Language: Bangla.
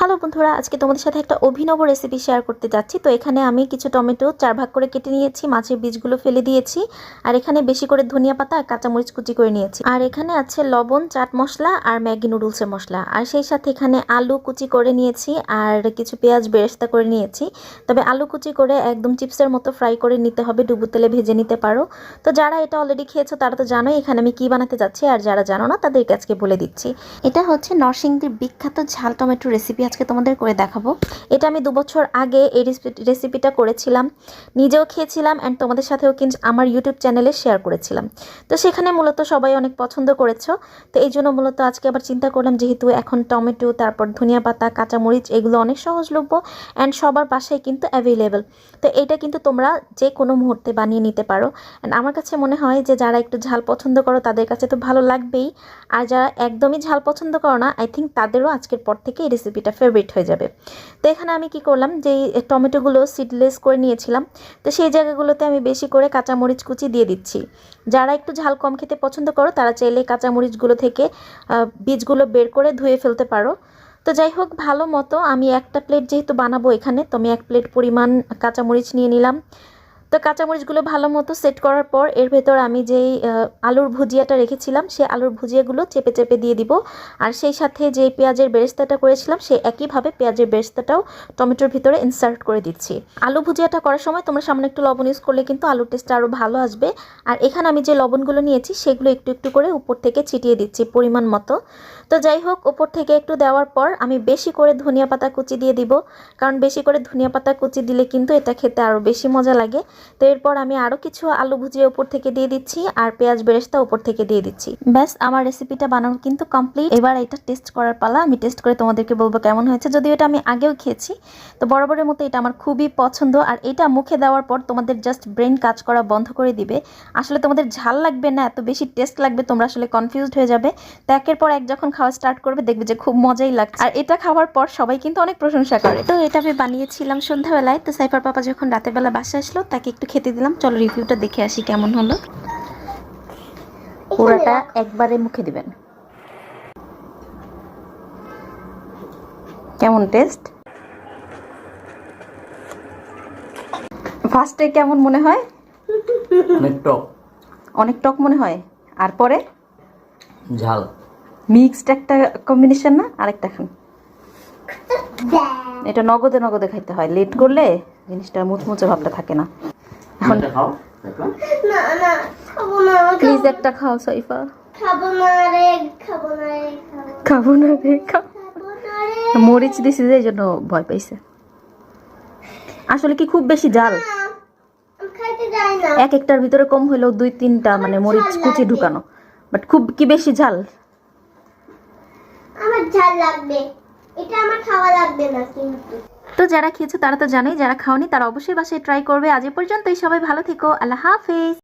হ্যালো বন্ধুরা, আজকে তোমাদের সাথে একটা অভিনব রেসিপি শেয়ার করতে যাচ্ছি। তো এখানে আমি কিছু টমেটো চার ভাগ করে কেটে নিয়েছি, মাছের বীজগুলো ফেলে দিয়েছি, আর এখানে বেশি করে ধনিয়া পাতা আর কাঁচামরিচ কুচি করে নিয়েছি। আর এখানে আছে লবণ, চাট মশলা আর ম্যাগি নুডলসের মশলা। আর সেই সাথে এখানে আলু কুচি করে নিয়েছি আর কিছু পেঁয়াজ বেরেস্তা করে নিয়েছি। তবে আলু কুচি করে একদম চিপসের মতো ফ্রাই করে নিতে হবে, ডুবু তেলে ভেজে নিতে পারো। তো যারা এটা অলরেডি খেয়েছো, তারা তো জানোই এখানে আমি কি বানাতে যাচ্ছি। আর যারা জানো না, তাদেরকে আজকে বলে দিচ্ছি। এটা হচ্ছে নরসিংদীর বিখ্যাত ঝাল টমেটো রেসিপি আজকে তোমাদের করে দেখাবো। এটা আমি দু বছর আগে এই রেসিপিটা করেছিলাম। নিজেও খেয়েছিলাম অ্যান্ড তোমাদের সাথেও কিন্তু আমার ইউটিউব চ্যানেলে শেয়ার করেছিলাম। তো সেখানে মূলত সবাই অনেক পছন্দ করেছ। তো এই জন্য মূলত আজকে আবার চিন্তা করলাম যেহেতু এখন টমেটো, তারপর ধনিয়া পাতা, কাঁচামরিচ এগুলো অনেক সহজলভ্য অ্যান্ড সবার বাসায় কিন্তু অ্যাভেলেবেল তো এটা কিন্তু তোমরা যে কোনো মুহূর্তে বানিয়ে নিতে পারো। অ্যান্ড আমার কাছে মনে হয় যে যারা একটু ঝাল পছন্দ করো, তাদের কাছে তো ভালো লাগবেই। আর যারা একদমই ঝাল পছন্দ করো না আই থিঙ্ক তাদেরও আজকের পর থেকে এই রেসিপিটা ফেভারিট হয়ে যাবে। তো এখানে আমি কি করলাম যে টমেটোগুলো সিডলেস করে নিয়েছিলাম, তো সেই জায়গাগুলোতে আমি বেশি করে কাঁচামরিচ কুচি দিয়ে দিচ্ছি। যারা একটু ঝাল কম খেতে পছন্দ করো, তারা চাইলে কাঁচামরিচগুলো থেকে বীজগুলো বের করে ধুয়ে ফেলতে পারো। তো যাই হোক, ভালো মতো আমি একটা প্লেট যেহেতু বানাবো এখানে, তো আমি এক প্লেট পরিমাণ কাঁচামরিচ নিয়ে নিলাম। তো কাঁচামরিচগুলো ভালো মতো সেট করার পর এর ভেতর আমি যেই আলুর ভুজিয়াটা রেখেছিলাম সেই আলুর ভুজিয়াগুলো চেপে চেপে দিয়ে দিব। আর সেই সাথে যে পেঁয়াজের বেরেস্তাটা করেছিলাম সেই একইভাবে পেঁয়াজের বেরেস্তাটাও টমেটোর ভিতরে ইনসার্ট করে দিচ্ছি। আলু ভুজিয়াটা করার সময় তোমরা সামনে একটু লবণ ইউজ করলে কিন্তু আলুর টেস্টটা আরও ভালো আসবে। আর এখানে আমি যে লবণগুলো নিয়েছি, সেগুলো একটু একটু করে উপর থেকে ছিটিয়ে দিচ্ছি পরিমাণ মতো। তো যাই হোক, উপর থেকে একটু দেওয়ার পর আমি বেশি করে ধনিয়া পাতা কুচি দিয়ে দিব। কারণ বেশি করে ধনিয়া পাতা কুচি দিলে কিন্তু এটা খেতে আরও বেশি মজা লাগে। তো এরপর আমি আরও কিছু আলু ভুজিয়ে উপর থেকে দিয়ে দিচ্ছি আর পেঁয়াজ বেরেস্তা উপর থেকে দিয়ে দিচ্ছি। ব্যাস, আমার রেসিপিটা বানানো কিন্তু কমপ্লিট। এবার এটা টেস্ট করার পালা। আমি টেস্ট করে তোমাদেরকে বলব কেমন হয়েছে। যদিও এটা আমি আগেও খেয়েছি, তো বরাবরের মতো এটা আমার খুবই পছন্দ। আর এটা মুখে দেওয়ার পর তোমাদের জাস্ট ব্রেন কাজ করা বন্ধ করে দিবে। আসলে তোমাদের ঝাল লাগবে না, এত বেশি টেস্ট লাগবে, তোমরা আসলে কনফিউজড হয়ে যাবে। তো একের পর এক যখন খাওয়া স্টার্ট করবে, দেখবে যে খুব মজাই লাগছে। আর এটা খাওয়ার পর সবাই কিন্তু অনেক প্রশংসা করে। তো এটা আমি বানিয়েছিলাম সন্ধ্যাবেলায়। তো সাইফার পাপা যখন রাতের বেলা বাসা আসলো, তাকে একটু খেতে দিলাম। চলো রিভিউটা দেখে আসি কেমন হলো। পুরোটা একবারে মুখে দিবেন। কেমন টেস্ট ফার্স্টে কেমন মনে হয়? অনেক টক। অনেক টক মনে হয়। আর পরে? ঝাল। মিক্সড একটা কম্বিনেশন না? আরেকটা খান। এটা নগদে নগদে খাইতে হয়। লেট করলে জিনিসটা মুচমুচে ভাবটা থাকে না। এখন খাও না না খাব না প্লিজ একটা খাও সাইফা। খাব না রে খাব না রে খাব না। রে খাও খাব না রে। মরিচ দিছি যে এই জন্য ভয় পাইছে। আসলে কি খুব বেশি জাল? না, আমি খাইতে যাই না। এক একটার ভিতরে কম হইলেও দুই তিনটা মানে মরিচ কুচি ঢুকানো। বাট খুব কি বেশি ঝাল? আমার ঝাল লাগবে। এটা আমার খাওয়া লাগবে না কিন্তু। তো যারা খেয়েছো তারা তো জানোই, যারা খাওনি তারা অবশ্যই বাসায় ট্রাই করবে। আজ এ পর্যন্তই, সবাই ভালো থেকো, আল্লাহ হাফেজ।